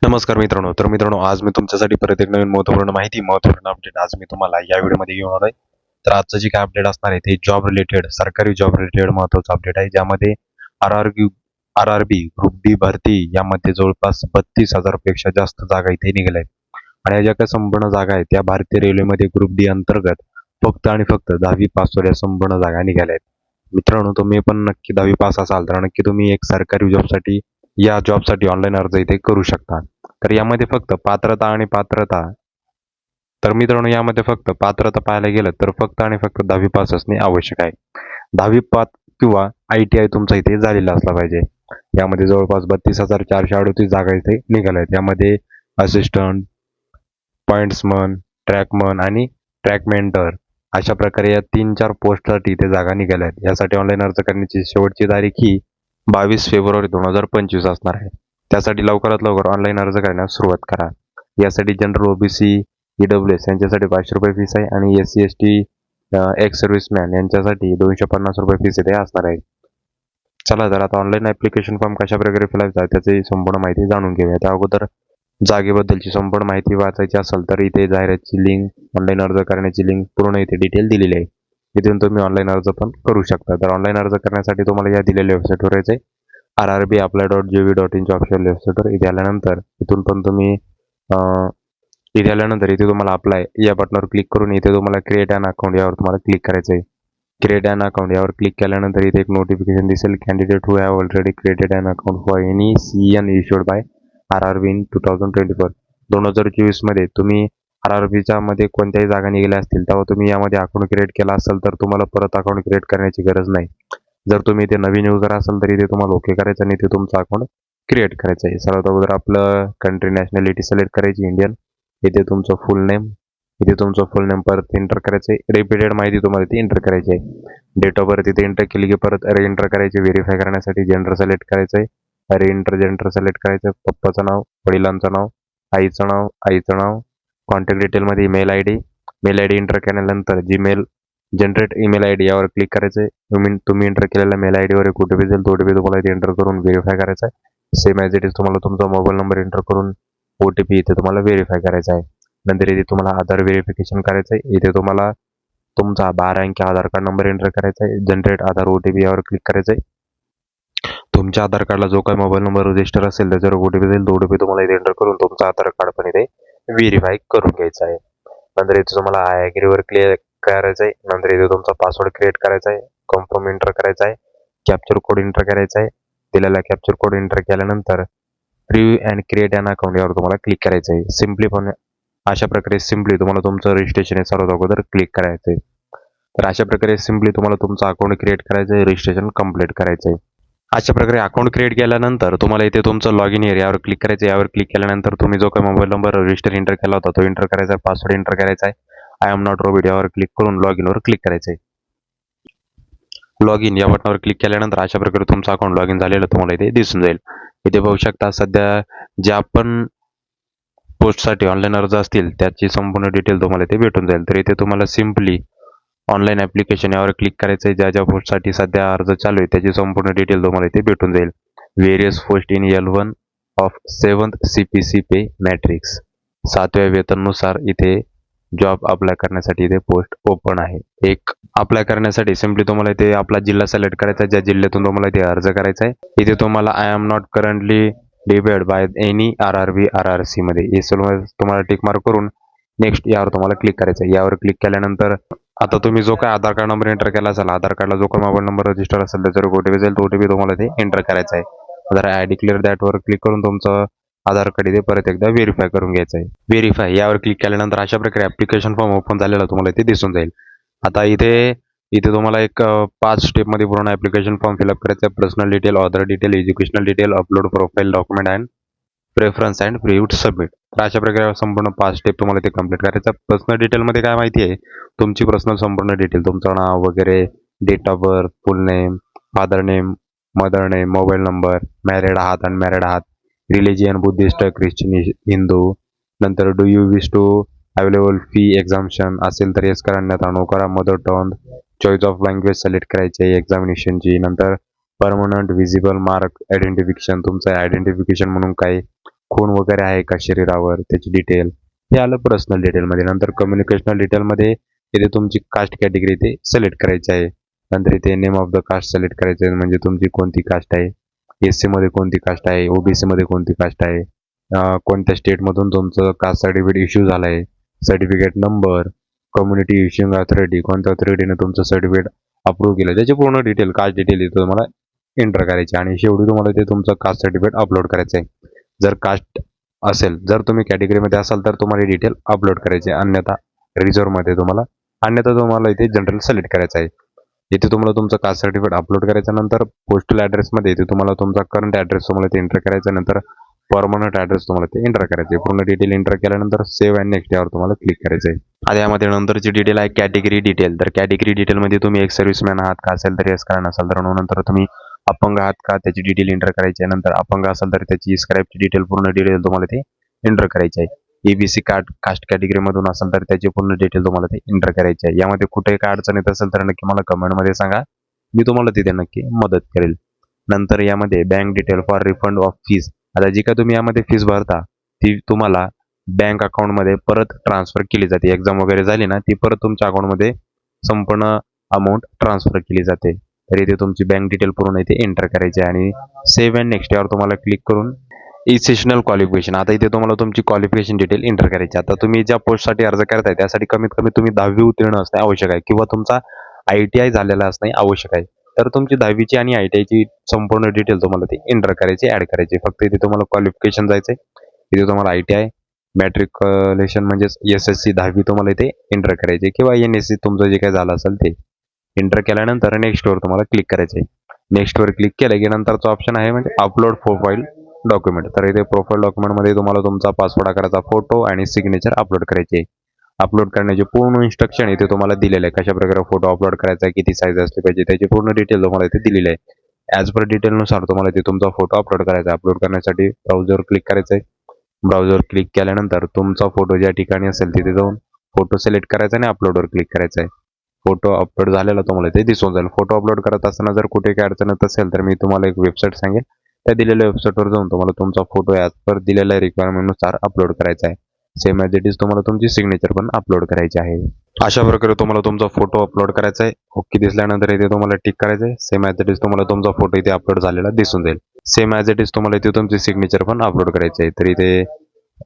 नमस्कार मित्रांनो. तर मित्रांनो आज मी तुमच्यासाठी परत एक नवीन महत्त्वपूर्ण माहिती महत्त्वपूर्ण अपडेट आज मी तुम्हाला या व्हिडिओमध्ये घेऊन आलोय. तर आजचं जे काय अपडेट असणार आहे ते जॉब रिलेटेड सरकारी जॉब रिलेटेड महत्वाचं अपडेट आहे ज्यामध्ये R R R R B group D भरती यामध्ये जवळपास बत्तीस हजारपेक्षा जास्त जागा इथे निघाल्या आहेत. आणि या ज्या काही संपूर्ण जागा आहेत त्या भारतीय रेल्वेमध्ये ग्रुप डी अंतर्गत फक्त आणि फक्त दहावी पासवर या संपूर्ण जागा निघाल्या आहेत. मित्रांनो तुम्ही पण नक्की दहावी पास असाल तर नक्की तुम्ही एक सरकारी जॉबसाठी या जॉबसाठी ऑनलाईन अर्ज इथे करू शकता तर यामध्ये फक्त पात्रता आणि पात्रता. तर मित्रांनो यामध्ये फक्त पात्रता पाहायला गेलं तर फक्त आणि फक्त दहावी पास असणे आवश्यक आहे. दहावी पास किंवा आय टी आय तुमचा इथे झालेला असला पाहिजे. यामध्ये जवळपास बत्तीस हजार चारशे अडतीस जागा इथे निघाल्या आहेत. यामध्ये असिस्टंट पॉइंट्समन ट्रॅकमन आणि ट्रॅकमेंटर अशा प्रकारे या तीन चार पोस्टसाठी इथे जागा निघाल्या आहेत. यासाठी ऑनलाईन अर्ज करण्याची शेवटची तारीख ही बावीस फेब्रुवारी दोन हजार पंचवीस असणार आहे. त्यासाठी लवकरात लवकर ऑनलाईन अर्ज करण्यास सुरुवात करा. यासाठी जनरल ओबीसी ईडब्ल्यू एस यांच्यासाठी पाचशे रुपये फीस आहे आणि S C S T ex serviceman यांच्यासाठी दोनशे पन्नास रुपये फीस इथे असणार आहे. चला तर आता ऑनलाईन ऍप्लिकेशन फॉर्म कशा प्रकारे फिल त्याची संपूर्ण माहिती जाणून घेऊया. त्या अगोदर जागेबद्दलची संपूर्ण माहिती वाचायची असेल तर इथे जाहिरातची लिंक ऑनलाईन अर्ज करण्याची लिंक पूर्ण इथे डिटेल दिलेली आहे. इथून तुम्ही ऑनलाईन अर्ज पण करू शकता. तर ऑनलाईन अर्ज करण्यासाठी तुम्हाला या दिलेल्या वेबसाईटवर यायचं R R B apply dot G V dot इनच्या official वेबसाईटवर इथे आल्यानंतर इथून पण तुम्ही इथे आल्यानंतर इथे तुम्हाला अप्लाय या बटनवर क्लिक करून इथे तुम्हाला क्रिएट अन अकाउंट यावर तुम्हाला क्लिक करायचं आहे क्रिएट अन अकाउंट यावर क्लिक केल्यानंतर इथे एक नोटिफिकेशन दिसेल candidate who have already created an account for any C N issued by R R B in two thousand twenty four दोन हजार चोवीसमध्ये तुम्ही आर आर बीच्या मध्ये कोणत्याही जागा निघाल्या असतील तेव्हा तुम्ही यामध्ये अकाउंट क्रिएट केला असेल तर तुम्हाला परत अकाउंट क्रिएट करण्याची गरज नाही. जर तुम्ही इथे नवीन युजर असाल तर इथे तुम्हाला ओके करायचं आणि इथे तुमचं अकाउंट क्रिएट करायचं आहे. सर्वात अगोदर आपलं कंट्री नॅशनॅलिटी सिलेक्ट करायची इंडियन इथे तुमचं फुल नेम इथे तुमचं फुल नेम परत एंटर करायचं आहे रिपीटेड माहिती तुम्हाला इथे एंटर करायची आहे. डेट ऑफ बर्थ इथे एंटर केली की परत रे एंटर करायचे व्हेरीफाय करण्यासाठी जेंडर सिलेक्ट करायचं आहे. रे एंटर जेंडर सिलेक्ट करायचं पप्पाचं नाव वडिलांचं नाव आईचं नाव आईचं नाव कॉन्टॅक्ट डिटेलमध्ये email I D mail I D enter केल्यानंतर Gmail generate email I D यावर क्लिक करायचं तुम्ही तुम्ही एंटर केलेल्या मेल आय डीवर एक ओ टी पी जाईल तो ओ टी पी तुम्हाला इथे एंटर करून व्हेरीफाय करायचा आहे सेम ॲज इट इज तुम्हाला तुमचा मोबाईल नंबर एंटर करून ओ टी पी इथे तुम्हाला व्हेरीफाय करायचा आहे नंतर इथे तुम्हाला आधार व्हेरिफिकेशन करायचं आहे इथे तुम्हाला तुमचा बारा अंकी आधार कार्ड नंबर एंटर करायचा आहे generate Aadhaar O T P यावर क्लिक करायचं आहे तुमच्या आधार कार्डला जो काही मोबाईल नंबर रजिस्टर असेल त्याच्यावर ओ टी पी जाईल तो ओ टी पी तुम्हाला इथे एंटर करून तुमचा आधार कार्ड पण इथे व्हेरीफाय करून घ्यायचा आहे. नंतर इथे तुम्हाला आय ॲग्रीवर क्लिअर करायचं आहे नंतर इथे तुमचा पासवर्ड क्रिएट करायचा आहे कन्फर्म एंटर करायचा आहे कॅप्चर कोड एंटर करायचा आहे दिलेला कॅप्चर कोड एंटर केल्यानंतर review and create an account यावर तुम्हाला क्लिक करायचं आहे सिम्पली पण अशा प्रकारे सिम्पली तुम्हाला तुमचं रजिस्ट्रेशन हे सर्वात अगोदर क्लिक करायचं आहे तर अशा प्रकारे सिम्पली तुम्हाला तुमचं अकाउंट क्रिएट करायचं आहे रजिस्ट्रेशन कंप्लीट करायचं आहे अशा प्रकारे अकाउंट क्रिएट केल्यानंतर तुम्हाला इथे तुमचं लॉग इन यावर क्लिक करायचं. यावर क्लिक केल्यानंतर तुम्ही जो काही मोबाईल नंबर रजिस्टर एंटर केला होता तो एंटर करायचा आहे. पासवर्ड एंटर करायचा आहे. आय एम नॉट रोबिड यावर क्लिक करून लॉग इनवर क्लिक करायचं आहे लॉग इन या बटनावर क्लिक केल्यानंतर अशा प्रकारे तुमचं अकाउंट लॉग इन झालेलं तुम्हाला इथे दिसून जाईल. इथे बघू शकता सध्या ज्या पण पोस्टसाठी ऑनलाईन अर्ज असतील त्याची संपूर्ण डिटेल तुम्हाला इथे भेटून जाईल. तर इथे तुम्हाला सिम्पली ऑनलाईन ॲप्लिकेशन यावर क्लिक करायचं आहे ज्या ज्या पोस्टसाठी सध्या अर्ज चालू आहे त्याची संपूर्ण डिटेल तुम्हाला इथे भेटून जाईल. Various post in L one of seventh C P C pay matrix सातव्या वेतननुसार इथे जॉब अप्लाय करण्यासाठी इथे पोस्ट ओपन आहे. एक अप्लाय करण्यासाठी सिम्पली तुम्हाला इथे आपला जिल्हा सिलेक्ट करायचा आहे. ज्या जिल्ह्यातून तुम्हाला इथे अर्ज करायचा आहे इथे तुम्हाला I am not currently debarred by any R R B R R C मध्ये. हे सर्व तुम्हाला टिक मार्क करून नेक्स्ट यावर तुम्हाला क्लिक करायचं आहे. यावर क्लिक केल्यानंतर आता तुम्ही जो काय आधार कार्ड नंबर एंटर केला असेल आधार कार्डला जो काही मोबाईल नंबर रजिस्टर असेल त्याच्यावर ओ टी पी जाईल तो ओ टी पी तुम्हाला ते एंटर करायचा आहे. जर आय डिक्लेअर दॅटवर क्लिक करून तुमचं आधार कार्ड इथे परत एकदा व्हेरीफाय करून घ्यायचं आहे. व्हेरीफाय यावर क्लिक केल्यानंतर अशा प्रकारे ऍप्लिकेशन फॉर्म ओपन झालेला तुम्हाला इथे दिसून जाईल. आता इथे इथे तुम्हाला एक पाच स्टेपमध्ये पूर्ण ॲप्लिकेशन फॉर्म फिलअप करायचं आहे. Personal detail other detail educational detail upload profile document and preference and preview submit तर अशा प्रकारे संपूर्ण पाच स्टेप तुम्हाला ते कंप्लीट करायचं पर्सनल डिटेलमध्ये काय माहिती आहे? तुमची पर्सनल संपूर्ण डिटेल तुमचं नाव वगैरे date of birth full name father name mother name mobile number married आहात अनमॅरिड आहात रिलिजियन बुद्धिस्ट ख्रिश्चन हिंदू नंतर do you wish to available fee exemption असेल तर येस करा अन्यथा नो करा. मदर टर्न चॉईस ऑफ लँग्वेज सिलेक्ट करायची आहे एक्झामिनेशनची नंतर परमनंट व्हिजिबल मार्क आयडेंटिफिकेशन तुमचं आयडेंटिफिकेशन म्हणून काही खून वगैरे आहे का शरीरावर त्याची डिटेल हे आलं पर्सनल डिटेलमध्ये नंतर कम्युनिकेशनल डिटेलमध्ये इथे तुमची कास्ट कॅटेगरी ते सिलेक्ट करायची आहे. नंतर इथे name of the caste select करायचं आहे. म्हणजे तुमची कोणती कास्ट आहे? एस सीमध्ये कोणती कास्ट आहे? ओबीसीमध्ये कोणती कास्ट आहे? कोणत्या स्टेटमधून तुमचं कास्ट सर्टिफिकेट इश्यू झालं आहे certificate number community issuing authority कोणत्या अथॉरिटीने तुमचं सर्टिफिकेट अप्रूव्ह केलं? त्याची पूर्ण डिटेल कास्ट डिटेल इथं तुम्हाला एंटर करायची आणि शेवटी तुम्हाला ते तुमचं कास्ट सर्टिफिकेट अपलोड करायचं आहे. जर कास्ट असेल जर तुम्ही कॅटेगरीमध्ये असाल तर तुम्हाला डिटेल अपलोड करायची आहे. अन्यथा रिझर्वमध्ये तुम्हाला अन्यथा तुम्हाला इथे जनरल सिलेक्ट करायचं आहे. इथे तुम्हाला तुमचं कास्ट सर्टिफिकेट अपलोड करायचं नंतर पोस्टल ॲड्रेसमध्ये इथे तुम्हाला तुमचा करंट ॲड्रेस तुम्हाला ते एंटर करायचा नंतर परमनंट ॲड्रेस तुम्हाला ते एंटर करायचे आहे. पूर्ण डिटेल एंटर केल्यानंतर सेव्ह अँड नेक्स्ट यावर तुम्हाला क्लिक करायचं आहे. आता यामध्ये नंतरची डिटेल आहे कॅटेगरी डिटेल तर कॅटेगरी डिटेलमध्ये तुम्ही एक सर्व्हिसमॅन आहात का असेल तर यस कारण असाल तर नंतर तुम्ही अपंग आहात का? त्याची डिटेल एंटर करायची आहे. नंतर अपंग असाल तर त्याची स्क्राईबची डिटेल पूर्ण डिटेल तुम्हाला ते एंटर करायची आहे. एबीसी कार्ड कास्ट कॅटेगरीमधून असेल तर त्याची पूर्ण डिटेल तुम्हाला ते एंटर करायची आहे. यामध्ये कुठे काय अडचण येत असेल तर नक्की मला कमेंटमध्ये सांगा. मी तुम्हाला तिथे नक्की मदत करेल. नंतर यामध्ये bank detail for refund of fees आता जी काय तुम्ही यामध्ये फीज भरता ती तुम्हाला बँक अकाउंटमध्ये परत ट्रान्सफर केली जाते. एक्झाम वगैरे झाली ना ती परत तुमच्या अकाउंटमध्ये संपूर्ण अमाऊंट ट्रान्सफर केली जाते. तर इथे तुमची बँक डिटेल पूर्ण इथे एंटर करायची आहे आणि सेव्ह अँड नेक्स्ट यावर तुम्हाला क्लिक करून इसेशनल क्वालिफिकेशन आता इथे तुम्हाला तुमची क्वालिफिकेशन डिटेल एंटर करायची आहे. आता तुम्ही ज्या पोस्टसाठी अर्ज करताय त्यासाठी कमीत कमी तुम्ही दहावी उत्तीर्ण असणे आवश्यक आहे किंवा तुमचा आय टी आय झालेला असणे आवश्यक आहे. तर तुमची दहावीची आणि आय टी आयची संपूर्ण डिटेल तुम्हाला ती एंटर करायची ॲड करायची. फक्त इथे तुम्हाला क्वालिफिकेशन जायचं आहे इथे तुम्हाला आय टी आय मॅट्रिक्युलेशन म्हणजेच एस एस सी दहावी तुम्हाला इथे एंटर करायची किंवा एन एस सी तुमचं जे काही झालं असेल ते. एंटर केल्यानंतर नेक्स्टवर तुम्हाला क्लिक करायचं आहे नेक्स्टवर क्लिक केलं की नंतरचा ऑप्शन आहे म्हणजे अपलोड प्रोफाईल डॉक्युमेंट तर इथे प्रोफाईल डॉक्युमेंटमध्ये तुम्हाला तुमचा पासपोर्ट आकाराचा फोटो आणि सिग्नेचर अपलोड करायचे आहे. अपलोड करण्याचे पूर्ण इन्स्ट्रक्शन इथे तुम्हाला दिलेलं आहे. कशा प्रकारे फोटो अपलोड करायचा आहे किती साईज असली पाहिजे त्याची पूर्ण डिटेल तुम्हाला इथे दिलेली आहे. ॲज पर डिटेलनुसार तुम्हाला इथे तुमचा फोटो अपलोड करायचा आहे. अपलोड करण्यासाठी ब्राउझरवर क्लिक करायचं आहे ब्राउझरवर क्लिक केल्यानंतर तुमचा फोटो ज्या ठिकाणी असेल तिथे जाऊन फोटो सिलेक्ट करायचा आणि अपलोडवर क्लिक करायचा आहे फोटो अपलोड झालेला तुम्हाला ते दिसून जाईल. फोटो अपलोड करत असताना जर कुठे काही अडचण येत असेल तर मी तुम्हाला एक वेबसाईट सांगेल. त्या दिलेल्या वेबसाईटवर जाऊन तुम्हाला तुमचा फोटो ॲज पर दिलेल्या रिक्वायरमेंटनुसार अपलोड करायचा आहे. सेम ॲज इट इज तुम्हाला तुमची सिग्नेचर पण अपलोड करायची आहे. अशा प्रकारे तुम्हाला तुमचा फोटो अपलोड करायचा आहे. ओके दिसल्यानंतर इथे तुम्हाला टिक करायचं आहे. सेम ॲज इट इज तुम्हाला तुमचा फोटो इथे अपलोड झालेला दिसून जाईल. सेम ॲज इट इज तुम्हाला इथे तुमची सिग्नेचर पण अपलोड करायची आहे. तर इथे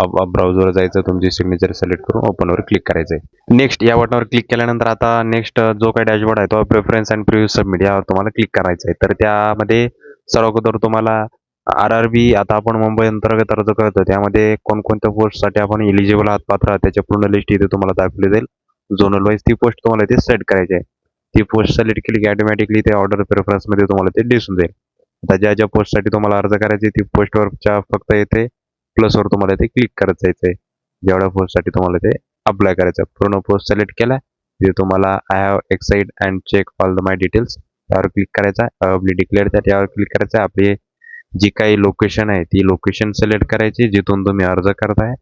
ब्राउझरवर जायचं तुमची सिग्नेचर सिलेक्ट करून ओपनवर क्लिक करायचं आहे नेक्स्ट या बटनावर क्लिक केल्यानंतर आता नेक्स्ट जो काही डॅशबोर्ड आहे तो प्रेफरन्स अँड प्रिव्ह्यू सबमिट यावर तुम्हाला क्लिक करायचं आहे तर त्यामध्ये सर्व अगोदर तुम्हाला आर आर बी आता आपण मुंबई अंतर्गत अर्ज करतो त्यामध्ये कोणकोणत्या पोस्टसाठी आपण एलिजिबल आहात पात्र आहात त्याच्या पूर्ण लिस्ट इथे तुम्हाला दाखवली जाईल. झोनल वाईज ती पोस्ट तुम्हाला इथे सेट करायची आहे. ती पोस्ट सिलेक्ट केली की ऑटोमॅटिकली ते ऑर्डर प्रेफरन्समध्ये तुम्हाला ते दिसून जाईल. आता ज्या ज्या पोस्टसाठी तुम्हाला अर्ज करायचे ती पोस्टवरच्या फक्त येते. प्लसवर तुम्हाला ते क्लिक करायचं आहे जेवढ्या पोस्टसाठी तुम्हाला ते अप्लाय करायचं आहे. पूर्ण पोस्ट सिलेक्ट केला. तिथे तुम्हाला I have excide and check all the my details त्यावर क्लिक करायचा आहे. आपली डिक्लेअर त्या त्यावर क्लिक करायचं आहे. आपली जी काही लोकेशन आहे ती लोकेशन सिलेक्ट करायची जिथून तुम्ही अर्ज करताय.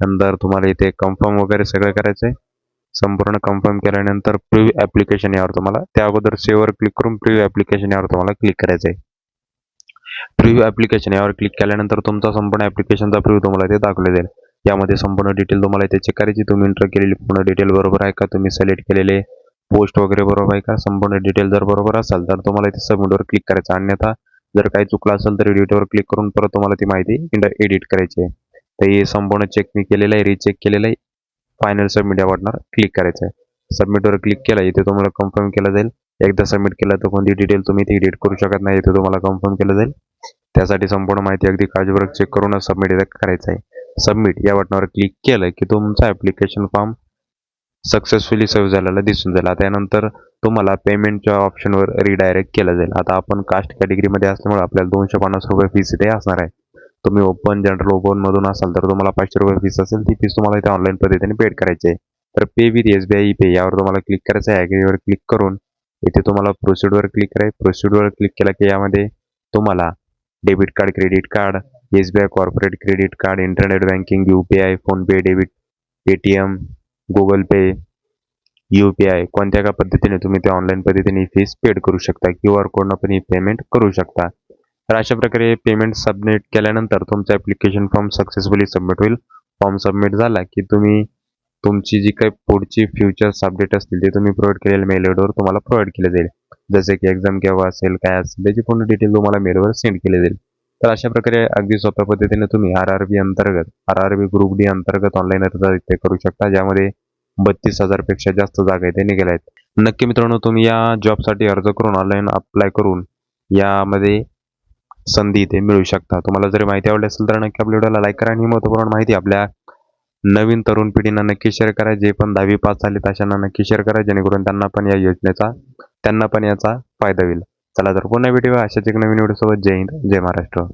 नंतर तुम्हाला इथे कन्फर्म वगैरे सगळं करायचं आहे संपूर्ण कन्फर्म केल्यानंतर प्रिव्ह ॲप्लिकेशन यावर तुम्हाला त्या अगोदर सेवर क्लिक करून प्रिव्ह ॲप्लिकेशन यावर तुम्हाला क्लिक करायचं आहे प्रिव्ह्यू ॲप्लिकेशन यावर क्लिक केल्यानंतर तुमचा संपूर्ण ॲप्लिकेशनचा प्रिव्ह्यू तुम्हाला इथे दाखवले जाईल. यामध्ये संपूर्ण डिटेल तुम्हाला इथे चेक करायची तुम्ही इंटर केलेली पूर्ण डिटेल बरोबर आहे का? तुम्ही सिलेक्ट केलेले पोस्ट वगैरे बरोबर आहे का? संपूर्ण डिटेल जर बरोबर असेल तर तुम्हाला इथे सबमिटवर क्लिक करायचं. अन्यथा जर काही चुकलं असेल तर एडिटवर क्लिक करून परत तुम्हाला ती माहिती एडिट करायची आहे. तर हे संपूर्ण चेक मी केलेलं आहे रिचेक केलेलं आहे. फायनल सबमिट या बटनावर क्लिक करायचं आहे. सबमिटवर क्लिक केलं इथे तुम्हाला कन्फर्म केलं जाईल. एकदा सबमिट केलं तर कोणती डिटेल तुम्ही ती एडिट करू शकत नाही ते तुम्हाला कन्फर्म केलं जाईल. त्यासाठी संपूर्ण माहिती अगदी काळजीपूर्वक चेक करूनच सबमिट इथे करायचं आहे. सबमिट या बटनावर क्लिक केलं की तुमचा ॲप्लिकेशन फॉर्म सक्सेसफुली सेव्ह झालेला दिसून जाईल. आता यानंतर तुम्हाला पेमेंटच्या ऑप्शनवर रिडायरेक्ट केलं जाईल. आता आपण कास्ट कॅटेगरीमध्ये असल्यामुळे आपल्याला दोनशे पन्नास रुपये फीस इथे असणार आहे. तुम्ही ओपन जनरल ओपनमधून असाल तर तुम्हाला पाचशे रुपये फीस असेल ती फीस तुम्हाला इथे ऑनलाईन पद्धतीने पेड करायची आहे. तर pay with S B I pay यावर तुम्हाला क्लिक करायचं आहे. ॲग्रीवर क्लिक करून इथे तुम्हाला प्रोसिडवर क्लिक करायचं. प्रोसिडवर क्लिक केला की यामध्ये तुम्हाला debit card credit card S B I corporate credit card internet banking U P I PhonePe debit Paytm Google Pay U P I कोणत्या का पद्धतीने तुम्ही ते ऑनलाईन पद्धतीने फीस पेड करू शकता? क्यू आर कोडनं पण ही पेमेंट करू शकता. तर अशा प्रकारे पेमेंट सबमिट केल्यानंतर तुमचं ॲप्लिकेशन फॉर्म सक्सेसफुली सबमिट होईल. फॉर्म सबमिट झाला की तुम्ही तुमची जी काही पुढची फ्युचर्स अपडेट असतील ते तुम्ही प्रोव्हाइड केलेल्या मेल आयडीवर तुम्हाला प्रोव्हाइड केले जाईल. जसे की एक्झाम केव्हा असेल काय असेल त्याची पूर्ण डिटेल तुम्हाला मेलवर सेंड केली जाईल. तर अशा प्रकारे अगदी सोप्या पद्धतीने तुम्ही आर आर बी अंतर्गत R R B group D अंतर्गत ऑनलाईन अर्ज इथे करू शकता ज्यामध्ये बत्तीस हजारपेक्षा जास्त जागा इथे निघाल्या आहेत. नक्की मित्रांनो तुम्ही या जॉबसाठी अर्ज करून ऑनलाईन अप्लाय करून यामध्ये संधी इथे मिळू शकता. तुम्हाला जर माहिती आवडली असेल तर नक्की आपल्या व्हिडिओला लाईक करा आणि महत्त्वपूर्ण माहिती आपल्या नवीन तरुण पिढींना नक्की शेअर करा. जे पण दहावी पास झाले अशांना नक्की शेअर करा. जेणेकरून त्यांना पण या योजनेचा त्यांना पण याचा फायदा होईल. चला तर पुन्हा भेटूया अशाच एक नवीन व्हिडिओसोबत जय हिंद जय महाराष्ट्र.